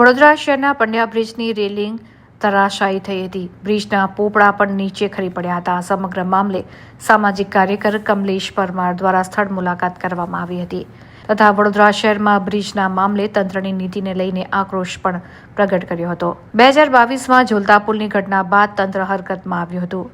વડોદરા શહેરના પંડ્યા બ્રિજની રેલિંગ તરાશાયી થઈ હતી. બ્રિજના પોપડા પણ નીચે ખરી પડ્યા હતા. સમગ્ર મામલે સામાજિક કાર્યકર કમલેશ પરમાર દ્વારા સ્થળ મુલાકાત કરવામાં આવી હતી. તથા વડોદરા શહેરમાં બ્રિજના મામલે તંત્રની નીતિને લઈને આક્રોશ પણ પ્રગટ કર્યો હતો. બે હજાર બાવીસમાં ઝુલતા પુલની ઘટના બાદ તંત્ર હરકતમાં આવ્યું હતું.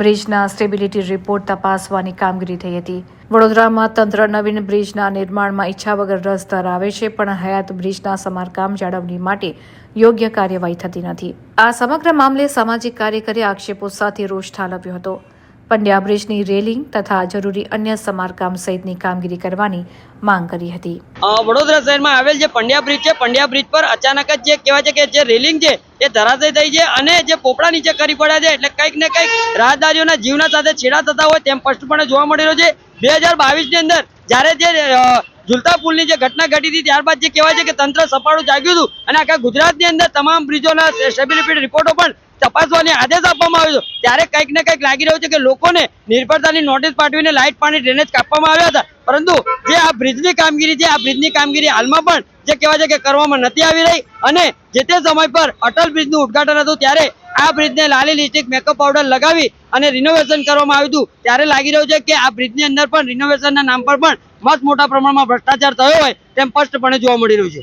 બ્રિજના સ્ટેબિલિટી રિપોર્ટ તપાસવાની કામગીરી થઈ હતી. વડોદરામાં તંત્ર નવીન બ્રિજના નિર્માણમાં ઈચ્છા વગર રસ ધરાવે છે, પણ હયાત બ્રિજના સમારકામ જાળવણી માટે યોગ્ય કાર્યવાહી થતી નથી. આ સમગ્ર મામલે સામાજિક કાર્યકરે આક્ષેપો સાથે રોષ ઠાલવ્યો હતો. પંડ્યા બ્રિજની રેલિંગ તથા જરૂરી અન્ય સમારકામ સહિતની કામગીરી કરવાની માંગ કરી હતી. વડોદરા શહેરમાં આવેલ જે પંડ્યા બ્રિજ છે, પંડ્યા બ્રિજ પર અચાનક જ જે કહેવાય છે કે જે રેલિંગ છે, એ ધરાશય થઈ છે અને જે પોપડા નીચે કરી પડ્યા છે, એટલે કંઈક ને કંઈક રાહદારીઓના જીવના સાથે છેડા થતા હોય તેમ સ્પષ્ટપણે જોવા મળી રહ્યો છે. બે હજાર બાવીસની અંદર જ્યારે જે ઝુલતા પુલની જે ઘટના ઘટી હતી ત્યારબાદ જે કહેવાય છે કે તંત્ર સપાડું જાગ્યું હતું અને આખા ગુજરાતની અંદર તમામ બ્રિજોના સ્ટેબિલિટી રિપોર્ટો પણ તપાસવાની આદેશ આપવામાં આવ્યો હતો. ત્યારે કંઈક ને કંઈક લાગી રહ્યું છે કે લોકોને નિર્ભરતાની નોટિસ પાઠવીને લાઇટ, પાણી ડ્રેનેજ કાપવામાં આવ્યા હતા. પરંતુ જે આ બ્રિજની કામગીરી છે, આ બ્રિજની કામગીરી હાલમાં પણ જે કહેવાય છે કે કરવામાં નથી આવી રહી અને જે તે સમય પર અટલ બ્રિજનું ઉદઘાટન હતું ત્યારે આ બ્રિજને લાલી લિસ્ટિક મેકઅપ પાવડર લગાવી અને રિનોવેશન કરવામાં આવ્યું હતું. ત્યારે લાગી રહ્યું છે કે આ બ્રિજની અંદર પણ રિનોવેશનના નામ પર પણ મસ્ત મોટા પ્રમાણમાં ભ્રષ્ટાચાર થયો હોય તેમ સ્પષ્ટપણે જોવા મળી રહ્યું છે.